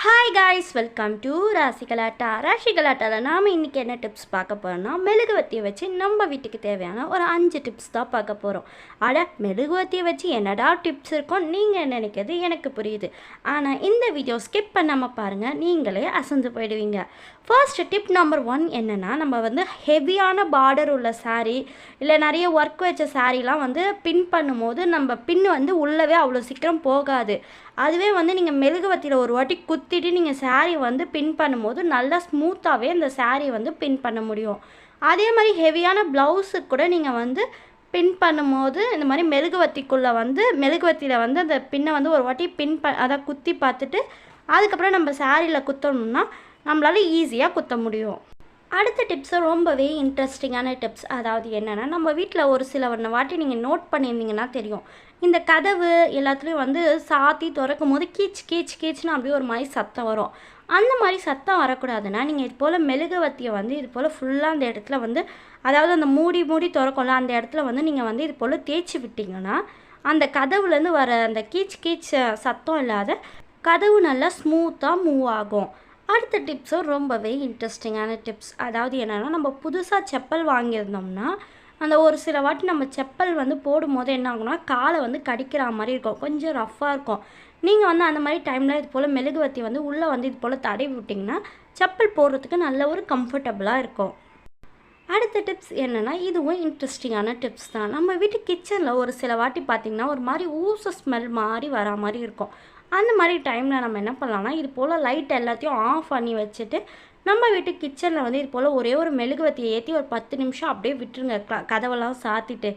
Hi. Hi guys welcome to Rasikalatta ராசிகலாட்டாவில் நாம் இன்றைக்கி என்ன டிப்ஸ் பார்க்க போகிறோம்னா மெழுகுவத்தியை வச்சு நம்ம வீட்டுக்கு தேவையான ஒரு அஞ்சு டிப்ஸ் தான் பார்க்க போகிறோம் அட மெழுகுவத்தியை வச்சு என்னடா டிப்ஸ் இருக்கும்? நீங்கள் நினைக்கிறது எனக்கு புரியுது. ஆனால் இந்த வீடியோ ஸ்கிப் பண்ணாமல் பாருங்கள் நீங்களே அசந்து போயிடுவீங்க. ஃபர்ஸ்ட் டிப் நம்பர் ஒன் என்னென்னா நம்ம வந்து ஹெவியான பார்டர் உள்ள சாரீ இல்லை நிறைய ஒர்க் வச்ச சாரீலாம் வந்து பின் பண்ணும்போது நம்ம பின் வந்து உள்ளவே அவ்வளோ சீக்கிரம் போகாது. அதுவே வந்து நீங்கள் மெழுகுவத்தியில் ஒரு வாட்டி குத்திட்டு நீங்கள் saree வந்து பின் பண்ணும்போது நல்லா ஸ்மூத்தாகவே அந்த saree வந்து பின் பண்ண முடியும். அதே மாதிரி ஹெவியான ப்ளவுஸுக்கு கூட நீங்கள் வந்து பின் பண்ணும்போது இந்த மாதிரி மெழுகுவத்திக்குள்ளே வந்து மெழுகுவத்தியில் வந்து அந்த பின்னை வந்து ஒரு வாட்டி பின் ப அதை குத்தி பார்த்துட்டு அதுக்கப்புறம் நம்ம சாரியில் குத்தணும்னா நம்மளால ஈஸியாக குத்த முடியும். அடுத்த டிப்ஸு ரொம்பவே இன்ட்ரெஸ்டிங்கான டிப்ஸ் அதாவது என்னென்னா நம்ம வீட்டில் ஒரு சில ஒன்று வாட்டி நீங்கள் நோட் பண்ணியிருந்தீங்கன்னா தெரியும். இந்த கதவு எல்லாத்துலேயும் வந்து சாத்தி திறக்கும் போது கீச் கீச் கீச்னு அப்படியே ஒரு மாதிரி சத்தம் வரும். அந்த மாதிரி சத்தம் வரக்கூடாதுன்னா நீங்கள் இது போல் மெழுகுவத்தியை வந்து இது போல் ஃபுல்லாக அந்த இடத்துல வந்து அதாவது அந்த மூடி மூடி திறக்கும்ல அந்த இடத்துல வந்து நீங்கள் வந்து இது போல் தேய்ச்சி விட்டிங்கன்னா அந்த கதவுலேருந்து வர அந்த கீச் கீச் சத்தம் இல்லாத கதவு நல்லா ஸ்மூத்தாக மூவ் ஆகும். அடுத்த டிப்ஸும் ரொம்பவே இன்ட்ரெஸ்டிங்கான டிப்ஸ் அதாவது என்னென்னா நம்ம புதுசாக செப்பல் வாங்கியிருந்தோம்னா அந்த ஒரு சில வாட்டி நம்ம செப்பல் வந்து போடும்போது என்ன ஆகும்னா காலை வந்து கடிக்கிற மாதிரி இருக்கும். கொஞ்சம் ரஃப்பாக இருக்கும். நீங்கள் வந்து அந்த மாதிரி டைமில் இது போல் மெழுகுவத்தி வந்து உள்ளே வந்து இது போல் தடவி விட்டிங்கன்னா செப்பல் போடுறதுக்கு நல்ல ஒரு கம்ஃபர்டபுளாக இருக்கும். அடுத்த டிப்ஸ் என்னென்னா இதுவும் இன்ட்ரெஸ்டிங்கான டிப்ஸ் தான். நம்ம வீட்டு கிச்சனில் ஒரு சில வாட்டி பார்த்திங்கன்னா ஒரு மாதிரி ஊச ஸ்மெல் மாதிரி வரா மாதிரி இருக்கும். அந்த மாதிரி டைமில் நம்ம என்ன பண்ணலாம்னா இது போல் லைட் எல்லாத்தையும் ஆஃப் பண்ணி வச்சுட்டு நம்ம வீட்டு கிச்சனில் வந்து இது போல் ஒரே ஒரு மெழுகுவத்தியை ஏற்றி ஒரு பத்து நிமிஷம் அப்படியே விட்டுருங்க. கதவெல்லாம் சாத்திட்டு.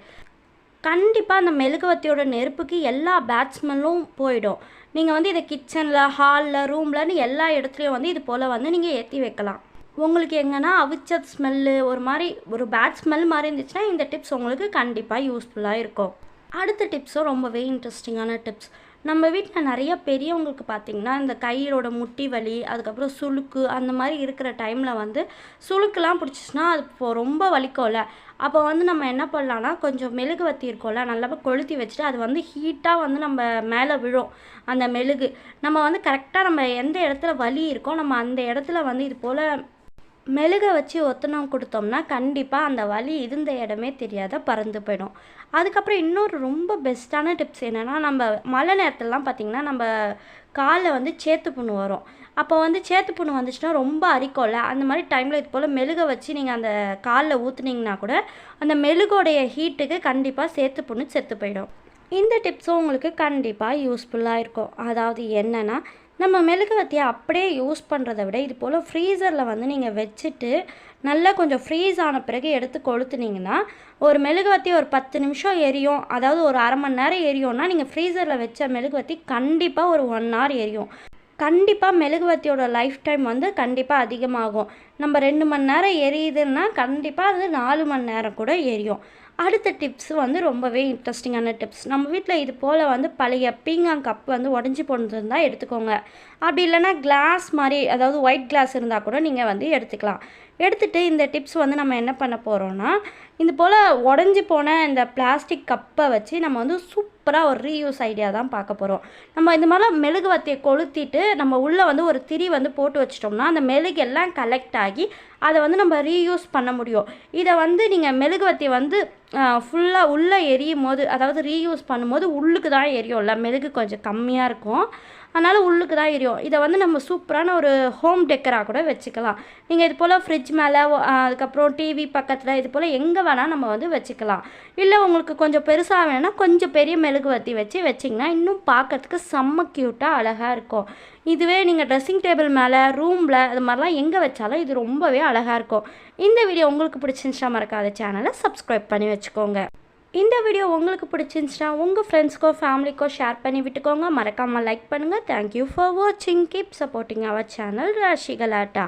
கண்டிப்பாக அந்த மெழுகுவத்தியோட நெருப்புக்கு எல்லா பேட்ஸ்மெல்லும் போயிடும். நீங்கள் வந்து இதை கிச்சனில் ஹாலில் ரூம்லன்னு எல்லா இடத்துலையும் வந்து இது போல் வந்து நீங்கள் ஏற்றி வைக்கலாம். உங்களுக்கு எங்கன்னா அவிச்ச ஸ்மெல்லு ஒரு மாதிரி ஒரு பேட் ஸ்மெல் மாதிரி இருந்துச்சுன்னா இந்த டிப்ஸ் உங்களுக்கு கண்டிப்பாக யூஸ்ஃபுல்லாக இருக்கும். அடுத்த டிப்ஸும் ரொம்பவே இன்ட்ரெஸ்டிங்கான டிப்ஸ் நம்ம வீட்டில் நிறைய பெரியவங்களுக்கு பார்த்திங்கன்னா இந்த கையோட முட்டி வலி அதுக்கப்புறம் சுளுக்கு அந்த மாதிரி இருக்கிற டைமில் வந்து சுளுக்குலாம் பிடிச்சிச்சின்னா அது இப்போ ரொம்ப வலிக்கும்ல. அப்போ வந்து நம்ம என்ன பண்ணலான்னா கொஞ்சம் மெழுகு வத்தி இருக்கோம்ல நல்லா கொளுத்தி வச்சுட்டு அது வந்து ஹீட்டாக வந்து நம்ம மேலே விழும் அந்த மெழுகு. நம்ம வந்து கரெக்டாக நம்ம எந்த இடத்துல வலி இருக்கோ நம்ம அந்த இடத்துல வந்து இது போல் மெழுக வச்சு ஒத்தனம் கொடுத்தோம்னா கண்டிப்பாக அந்த வலி இருந்த இடமே தெரியாத பறந்து போயிடும். அதுக்கப்புறம் இன்னொரு ரொம்ப பெஸ்ட்டான டிப்ஸ் என்னென்னா நம்ம மழை நேரத்துலலாம் பார்த்திங்கன்னா நம்ம காலில் வந்து சேத்து புண்ணு வரும். அப்போ வந்து சேத்து புண்ணு வந்துச்சுன்னா ரொம்ப அரிக்கும்ல. அந்த மாதிரி டைமில் இது போல் மெழுக வச்சு நீங்கள் அந்த காலில் ஊற்றுனீங்கன்னா கூட அந்த மெழுகோடைய ஹீட்டுக்கு கண்டிப்பாக சேத்து புண்ணு செத்து போயிடும். இந்த டிப்ஸும் உங்களுக்கு கண்டிப்பாக யூஸ்ஃபுல்லாக இருக்கும். அதாவது என்னென்னா நம்ம மெழுகுவத்தியை அப்படியே யூஸ் பண்ணுறத விட இது போல் ஃப்ரீசரில் வந்து நீங்கள் வச்சுட்டு நல்லா கொஞ்சம் ஃப்ரீஸ் ஆன பிறகு எடுத்து கொளுத்துனீங்கன்னா ஒரு மெழுகுவத்தி ஒரு பத்து நிமிஷம் எரியும். அதாவது ஒரு அரை மணி நேரம் எரியும்னா நீங்கள் ஃப்ரீசரில் வச்ச மெழுகுவத்தி கண்டிப்பாக ஒரு ஒன் ஹவர் எரியும். கண்டிப்பாக மெழுகுவத்தியோட லைஃப் டைம் வந்து கண்டிப்பாக அதிகமாகும். நம்ம ரெண்டு மணி நேரம் எரியுதுன்னா கண்டிப்பாக அது நாலு மணி நேரம் கூட எரியும். அடுத்த டிப்ஸ் வந்து ரொம்பவே இன்ட்ரெஸ்டிங்கான டிப்ஸ் நம்ம வீட்டில் இது போல் வந்து பழைய பீங்காங் கப் வந்து உடஞ்சி போனதுருந்தால் எடுத்துக்கோங்க. அப்படி இல்லைன்னா கிளாஸ் மாதிரி அதாவது ஒயிட் கிளாஸ் இருந்தால் கூட நீங்கள் வந்து எடுத்துக்கலாம். எடுத்துகிட்டு இந்த டிப்ஸ் வந்து நம்ம என்ன பண்ண போகிறோன்னா இது போல் உடஞ்சி போன இந்த பிளாஸ்டிக் கப்பை வச்சு நம்ம வந்து சூப் சூப்பராக ஒரு ரீயூஸ் ஐடியா தான் பார்க்க போகிறோம் நம்ம இந்த மாதிரிலாம் மெழுகுவத்தியை கொளுத்திட்டு நம்ம உள்ளே வந்து ஒரு திரி வந்து போட்டு வச்சிட்டோம்னா அந்த மெழுகு எல்லாம் கலெக்ட் ஆகி அதை வந்து நம்ம ரீயூஸ் பண்ண முடியும். இதை வந்து நீங்கள் மெழுகுவத்தி வந்து ஃபுல்லாக உள்ளே எரியும் போது அதாவது ரீயூஸ் பண்ணும்போது உள்ளுக்கு தான் எரியும்ல மெழுகு கொஞ்சம் கம்மியாக இருக்கும். அதனால் உள்ளுக்கு தான் எரியும். இதை வந்து நம்ம சூப்பரான ஒரு ஹோம் டெக்கராக கூட வச்சுக்கலாம். நீங்கள் இது போல் ஃப்ரிட்ஜ் மேலே அதுக்கப்புறம் டிவி பக்கத்தில் இது போல் எங்கே வேணால் நம்ம வந்து வச்சுக்கலாம். இல்லை உங்களுக்கு கொஞ்சம் பெருசாக வேணும்னா கொஞ்சம் பெரிய மெழுகுவத்தி வச்சு வச்சிங்கன்னா இன்னும் பார்க்கறதுக்கு செம்ம க்யூட்டாக அழகாக இருக்கும். இதுவே நீங்கள் ட்ரெஸ்ஸிங் டேபிள் மேலே ரூமில் அது மாதிரிலாம் எங்கே வச்சாலும் இது ரொம்பவே அழகாக இருக்கும். இந்த வீடியோ உங்களுக்கு பிடிச்சிருந்துச்சா மறக்காத சேனலை சப்ஸ்கிரைப் பண்ணி வச்சுக்கோங்க. இந்த வீடியோ உங்களுக்கு பிடிச்சிருந்துச்சுன்னா உங்கள் ஃப்ரெண்ட்ஸ்க்கோ ஃபேமிலிக்கோ ஷேர் பண்ணி விட்டுக்கோங்க. மறக்காமல் லைக் பண்ணுங்கள் தேங்க்யூ ஃபார் வாட்சிங் keep supporting our channel Rasikalatta